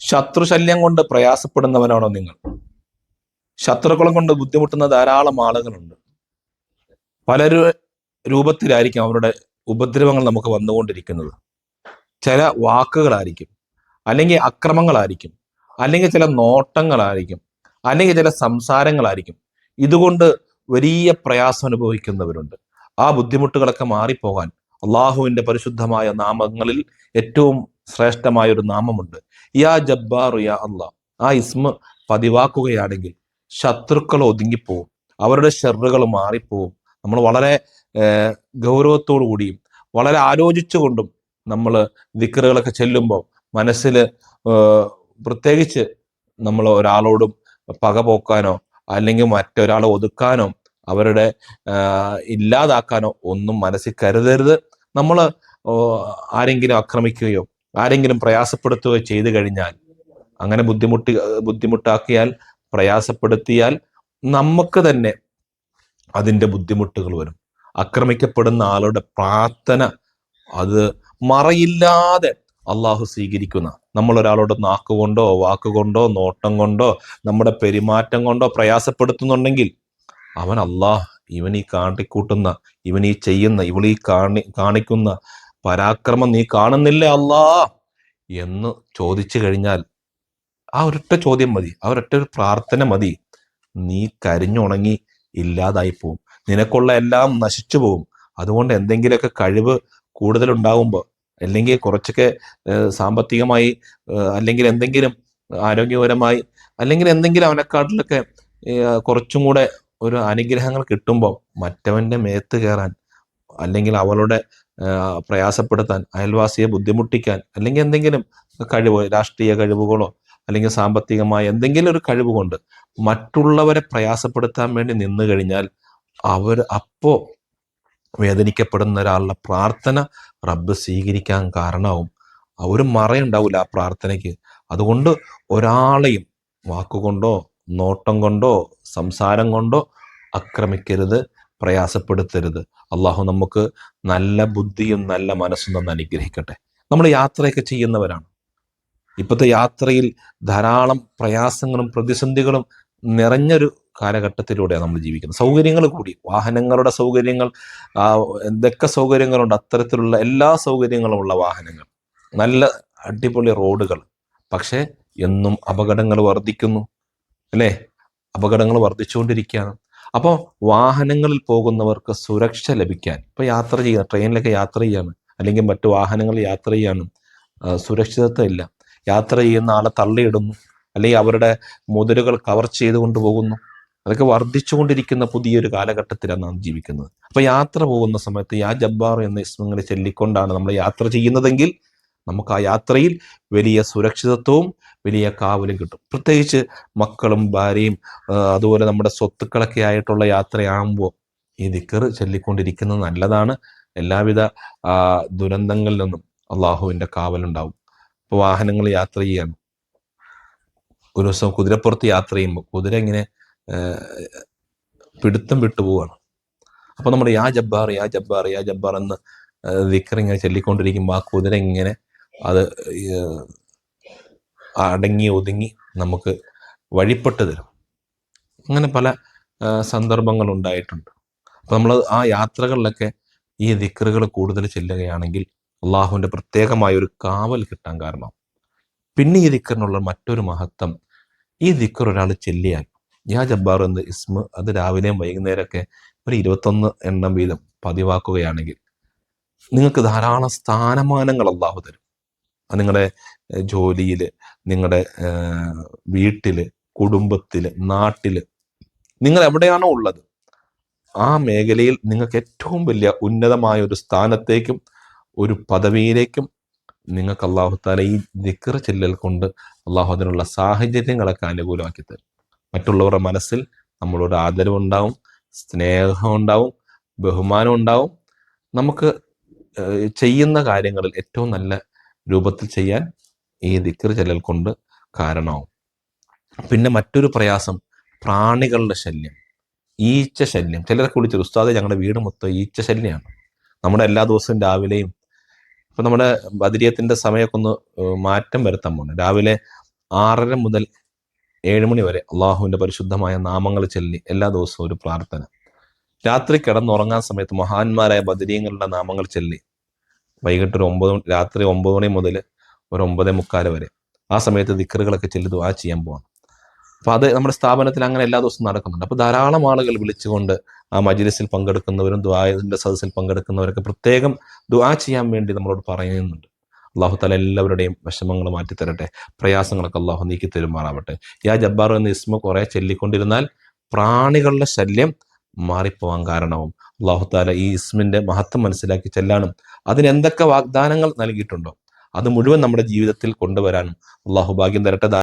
ശത്രുശല്യം കൊണ്ട് പ്രയാസപ്പെടുന്നവനാണോ നിങ്ങൾ? ശത്രുക്കളും കൊണ്ട് ബുദ്ധിമുട്ടുന്ന ധാരാളം ആളുകളുണ്ട്. പല രൂപത്തിലായിരിക്കും അവരുടെ ഉപദ്രവങ്ങൾ നമുക്ക് വന്നുകൊണ്ടിരിക്കുന്നത്. ചില വാക്കുകളായിരിക്കും അല്ലെങ്കിൽ അക്രമങ്ങളായിരിക്കും അല്ലെങ്കിൽ ചില നോട്ടങ്ങളായിരിക്കും അല്ലെങ്കിൽ ചില സംസാരങ്ങളായിരിക്കും. ഇതുകൊണ്ട് വലിയ പ്രയാസം അനുഭവിക്കുന്നവരുണ്ട്. ആ ബുദ്ധിമുട്ടുകളൊക്കെ മാറിപ്പോകാൻ അള്ളാഹുവിന്റെ പരിശുദ്ധമായ നാമങ്ങളിൽ ഏറ്റവും ശ്രേഷ്ഠമായ ഒരു നാമമുണ്ട്. യാ ജബ്ബാർ യാ അള്ളാ. ആ ഇസ്മ പതിവാക്കുകയാണെങ്കിൽ ശത്രുക്കൾ ഒതുങ്ങിപ്പോവും. അവരുടെ ഷെറുകൾ മാറിപ്പോവും. നമ്മൾ വളരെ ഗൗരവത്തോടു കൂടിയും വളരെ ആലോചിച്ചുകൊണ്ടും നമ്മൾ ദിക്കറുകളൊക്കെ ചെല്ലുമ്പോൾ മനസ്സിൽ പ്രത്യേകിച്ച് നമ്മൾ ഒരാളോടും പക പോക്കാനോ അല്ലെങ്കിൽ മറ്റൊരാളെ ഒതുക്കാനോ അവരുടെ ഇല്ലാതാക്കാനോ ഒന്നും മനസ്സിൽ കരുതരുത്. നമ്മൾ ആരെങ്കിലും ആക്രമിക്കുകയോ ആരെങ്കിലും പ്രയാസപ്പെടുത്തുകയോ ചെയ്തു കഴിഞ്ഞാൽ അങ്ങനെ ബുദ്ധിമുട്ടി ബുദ്ധിമുട്ടാക്കിയാൽ പ്രയാസപ്പെടുത്തിയാൽ നമുക്ക് തന്നെ അതിന്റെ ബുദ്ധിമുട്ടുകൾ വരും. ആക്രമിക്കപ്പെടുന്ന ആളുടെ പ്രാർത്ഥന അത് മറയില്ലാതെ അള്ളാഹു സ്വീകരിക്കുന്ന നമ്മൾ ഒരാളോട് നാക്കുകൊണ്ടോ വാക്കുകൊണ്ടോ നോട്ടം കൊണ്ടോ നമ്മുടെ പെരുമാറ്റം കൊണ്ടോ പ്രയാസപ്പെടുത്തുന്നുണ്ടെങ്കിൽ അവൻ അള്ളാഹ് ഇവൻ ഈ കാട്ടിക്കൂട്ടുന്ന ഇവൻ ഈ ചെയ്യുന്ന ഇവൾ ഈ കാണി കാണിക്കുന്ന പരാക്രമം നീ കാണുന്നില്ല അല്ലാ? എന്ന് ചോദിച്ചു കഴിഞ്ഞാൽ ആ ഒരൊറ്റ ചോദ്യം മതി ആ ഒരൊറ്റ ഒരു പ്രാർത്ഥന മതി. നീ കരിഞ്ഞുണങ്ങി ഇല്ലാതായി പോവും. നിനക്കുള്ള എല്ലാം നശിച്ചു പോവും. അതുകൊണ്ട് എന്തെങ്കിലുമൊക്കെ കഴിവ് കൂടുതൽ ഉണ്ടാവുമ്പോൾ അല്ലെങ്കിൽ കുറച്ചൊക്കെ സാമ്പത്തികമായി അല്ലെങ്കിൽ എന്തെങ്കിലും ആരോഗ്യപരമായി അല്ലെങ്കിൽ എന്തെങ്കിലും അവനെക്കാട്ടിലൊക്കെ കുറച്ചും കൂടെ ഒരു അനുഗ്രഹങ്ങൾ കിട്ടുമ്പോൾ മറ്റവന്റെ മേത്ത് കയറാൻ അല്ലെങ്കിൽ അവളുടെ പ്രയാസപ്പെടുത്താൻ അയൽവാസിയെ ബുദ്ധിമുട്ടിക്കാൻ അല്ലെങ്കിൽ എന്തെങ്കിലും കഴിവ് രാഷ്ട്രീയ കഴിവുകളോ അല്ലെങ്കിൽ സാമ്പത്തികമായ എന്തെങ്കിലും ഒരു കഴിവ് കൊണ്ട് മറ്റുള്ളവരെ പ്രയാസപ്പെടുത്താൻ വേണ്ടി നിന്നു കഴിഞ്ഞാൽ അവർ അപ്പോ വേദനിക്കപ്പെടുന്ന ഒരാളുടെ പ്രാർത്ഥന റബ്ബ് സ്വീകരിക്കാൻ കാരണവും അവർ മറയുണ്ടാവില്ല ആ പ്രാർത്ഥനയ്ക്ക്. അതുകൊണ്ട് ഒരാളെയും വാക്കുകൊണ്ടോ നോട്ടം കൊണ്ടോ സംസാരം കൊണ്ടോ ആക്രമിക്കരുത് പ്രയാസപ്പെടുത്തരുത്. അള്ളാഹു നമുക്ക് നല്ല ബുദ്ധിയും നല്ല മനസ്സും നന്ന് അനുഗ്രഹിക്കട്ടെ. നമ്മൾ യാത്രയൊക്കെ ചെയ്യുന്നവരാണ്. ഇപ്പോഴത്തെ യാത്രയിൽ ധാരാളം പ്രയാസങ്ങളും പ്രതിസന്ധികളും നിറഞ്ഞൊരു കാലഘട്ടത്തിലൂടെയാണ് നമ്മൾ ജീവിക്കുന്നത്. സൗകര്യങ്ങൾ കൂടി. വാഹനങ്ങളുടെ സൗകര്യങ്ങൾ എന്തൊക്കെ സൗകര്യങ്ങളുണ്ട്? അത്തരത്തിലുള്ള എല്ലാ സൗകര്യങ്ങളും ഉള്ള വാഹനങ്ങൾ. നല്ല അടിപൊളി റോഡുകൾ. പക്ഷേ എന്നും അപകടങ്ങൾ വർദ്ധിക്കുന്നു. അല്ലേ? അപകടങ്ങൾ വർദ്ധിച്ചുകൊണ്ടിരിക്കുകയാണ്. അപ്പോൾ വാഹനങ്ങളിൽ പോകുന്നവർക്ക് സുരക്ഷ ലഭിക്കാൻ ഇപ്പോൾ യാത്ര ചെയ്യുക ട്രെയിനിലൊക്കെ യാത്ര ചെയ്യാണ് അല്ലെങ്കിൽ മറ്റു വാഹനങ്ങളിൽ യാത്ര ചെയ്യാനും സുരക്ഷിതത്വം ഇല്ല യാത്ര ചെയ്യുന്ന ആളെ തള്ളിയിടുന്നു അല്ലെങ്കിൽ അവരുടെ മുതലുകൾ കവർ ചെയ്ത് കൊണ്ടുപോകുന്നു അതൊക്കെ വർദ്ധിച്ചുകൊണ്ടിരിക്കുന്ന പുതിയൊരു കാലഘട്ടത്തിലാണ് നാം ജീവിക്കുന്നത്. അപ്പൊ യാത്ര പോകുന്ന സമയത്ത് യാ ജബ്ബാർ എന്ന ഇസ്മങ്ങളെ ചൊല്ലിക്കൊണ്ടാണ് നമ്മൾ യാത്ര ചെയ്യുന്നതെങ്കിൽ നമുക്ക് ആ യാത്രയിൽ വലിയ സുരക്ഷിതത്വവും വലിയ കാവലും കിട്ടും. പ്രത്യേകിച്ച് മക്കളും ഭാര്യയും അതുപോലെ നമ്മുടെ സ്വത്തുക്കളൊക്കെ ആയിട്ടുള്ള യാത്രയാകുമ്പോൾ ഈ ദിക്കർ ചൊല്ലിക്കൊണ്ടിരിക്കുന്നത് നല്ലതാണ്. എല്ലാവിധ ദുരന്തങ്ങളിൽ നിന്നും അള്ളാഹുവിന്റെ കാവലുണ്ടാവും. ഇപ്പോൾ വാഹനങ്ങൾ യാത്ര ചെയ്യാണ്. ഒരു ദിവസം കുതിരപ്പുറത്ത് യാത്ര ചെയ്യുമ്പോൾ കുതിര ഇങ്ങനെ പിടുത്തം വിട്ടുപോവാണ് അപ്പൊ നമ്മുടെ യാ ജബ്ബാർ യാ ജബ്ബാർ യാ ജബ്ബാർ എന്ന് ദിക്കർ ഇങ്ങനെ ചൊല്ലിക്കൊണ്ടിരിക്കുമ്പോൾ ആ കുതിര ഇങ്ങനെ അത് അടങ്ങി ഒതുങ്ങി നമുക്ക് വഴിപ്പെട്ട് തരും. അങ്ങനെ പല സന്ദർഭങ്ങൾ ഉണ്ടായിട്ടുണ്ട്. അപ്പൊ നമ്മൾ ആ യാത്രകളിലൊക്കെ ഈ ദിക്കറുകൾ കൂടുതൽ ചെല്ലുകയാണെങ്കിൽ അള്ളാഹുവിന്റെ പ്രത്യേകമായ ഒരു കാവൽ കിട്ടാൻ കാരണം. പിന്നെ ഈ ദിക്കറിനുള്ള മറ്റൊരു മഹത്വം ഈ ദിക്കർ ഒരാൾ ചെല്ലിയാൽ യാ ജബ്ബാർ എന്ന് ഇസ്മ അത് രാവിലെയും വൈകുന്നേരമൊക്കെ ഒരു ഇരുപത്തൊന്ന് എണ്ണം വീതം പതിവാക്കുകയാണെങ്കിൽ നിങ്ങൾക്ക് ധാരാളം സ്ഥാനമാനങ്ങൾ അള്ളാഹു തരും. നിങ്ങളുടെ ജോലിയിൽ നിങ്ങളുടെ വീട്ടിൽ കുടുംബത്തിൽ നാട്ടിൽ നിങ്ങൾ എവിടെയാണോ ഉള്ളത് ആ മേഖലയിൽ നിങ്ങൾക്ക് ഏറ്റവും വലിയ ഉന്നതമായ ഒരു സ്ഥാനത്തേക്കും ഒരു പദവിയിലേക്കും നിങ്ങൾക്ക് അള്ളാഹു താല ഈ ദിക്കർ ചെല്ലൽ കൊണ്ട് അള്ളാഹു അതിനുള്ള സാഹചര്യങ്ങളൊക്കെ അനുകൂലമാക്കി തരും. മറ്റുള്ളവരുടെ മനസ്സിൽ നമ്മളോട് ആദരവുണ്ടാവും സ്നേഹം ഉണ്ടാവും ബഹുമാനം ഉണ്ടാവും. നമുക്ക് ചെയ്യുന്ന കാര്യങ്ങളിൽ ഏറ്റവും നല്ല രൂപത്തിൽ ചെയ്യാൻ ഈ ദിക്കർ ചെല്ലൽ കൊണ്ട് കാരണമാവും. പിന്നെ മറ്റൊരു പ്രയാസം പ്രാണികളുടെ ശല്യം ഈച്ച ശല്യം. ചിലരൊക്കെ വിളിച്ചൊരു ഉസ്താദ് ഞങ്ങളുടെ വീട് മൊത്തം ഈച്ച ശല്യമാണ് നമ്മുടെ എല്ലാ ദിവസവും രാവിലെയും ഇപ്പൊ നമ്മുടെ ബദരീയത്തിന്റെ സമയമൊക്കെ ഒന്ന് മാറ്റം വരുത്താൻ പോകണം രാവിലെ ആറര മുതൽ ഏഴ് മണി വരെ അള്ളാഹുവിന്റെ പരിശുദ്ധമായ നാമങ്ങൾ ചൊല്ലി എല്ലാ ദിവസവും ഒരു പ്രാർത്ഥന. രാത്രി കിടന്നുറങ്ങാൻ സമയത്ത് മഹാന്മാരായ ബദരീയങ്ങളുടെ നാമങ്ങൾ ചൊല്ലി വൈകിട്ട് ഒരു ഒമ്പത് രാത്രി ഒമ്പത് മണി മുതൽ ഒരു ഒമ്പതേ മുക്കാൽ വരെ. ആ സമയത്ത് ദിക്കറുകളൊക്കെ ചൊല്ലി ആ ചെയ്യാൻ പോകണം അപ്പം അത് നമ്മുടെ സ്ഥാപനത്തിൽ അങ്ങനെ എല്ലാ ദിവസവും നടക്കുന്നുണ്ട്. അപ്പോൾ ധാരാളം ആളുകൾ വിളിച്ചുകൊണ്ട് ആ മജ്ലിസിൽ പങ്കെടുക്കുന്നവരും ദ്വായതിന്റെ സദസ്സിൽ പങ്കെടുക്കുന്നവരൊക്കെ പ്രത്യേകം ദുആ ചെയ്യാൻ വേണ്ടി നമ്മളോട് പറയുന്നുണ്ട്. അള്ളാഹു തല എല്ലാവരുടെയും വിഷമങ്ങൾ മാറ്റി തരട്ടെ പ്രയാസങ്ങളൊക്കെ അള്ളാഹു നീക്കി തരുമാറാവട്ടെ യാ ജബ്ബാർ എന്ന ഇസ്മ കുറെ ചൊല്ലിക്കൊണ്ടിരുന്നാൽ പ്രാണികളുടെ ശല്യം മാറിപ്പോവാൻ കാരണവും. അള്ളാഹു താല ഈ ഇസ്മിന്റെ മഹത്വം മനസ്സിലാക്കി ചെല്ലാനും അതിന് എന്തൊക്കെ വാഗ്ദാനങ്ങൾ നൽകിയിട്ടുണ്ടോ? അത് മുഴുവൻ നമ്മുടെ ജീവിതത്തിൽ കൊണ്ടുവരാനും അള്ളാഹു ഭാഗ്യം തരട്ടെ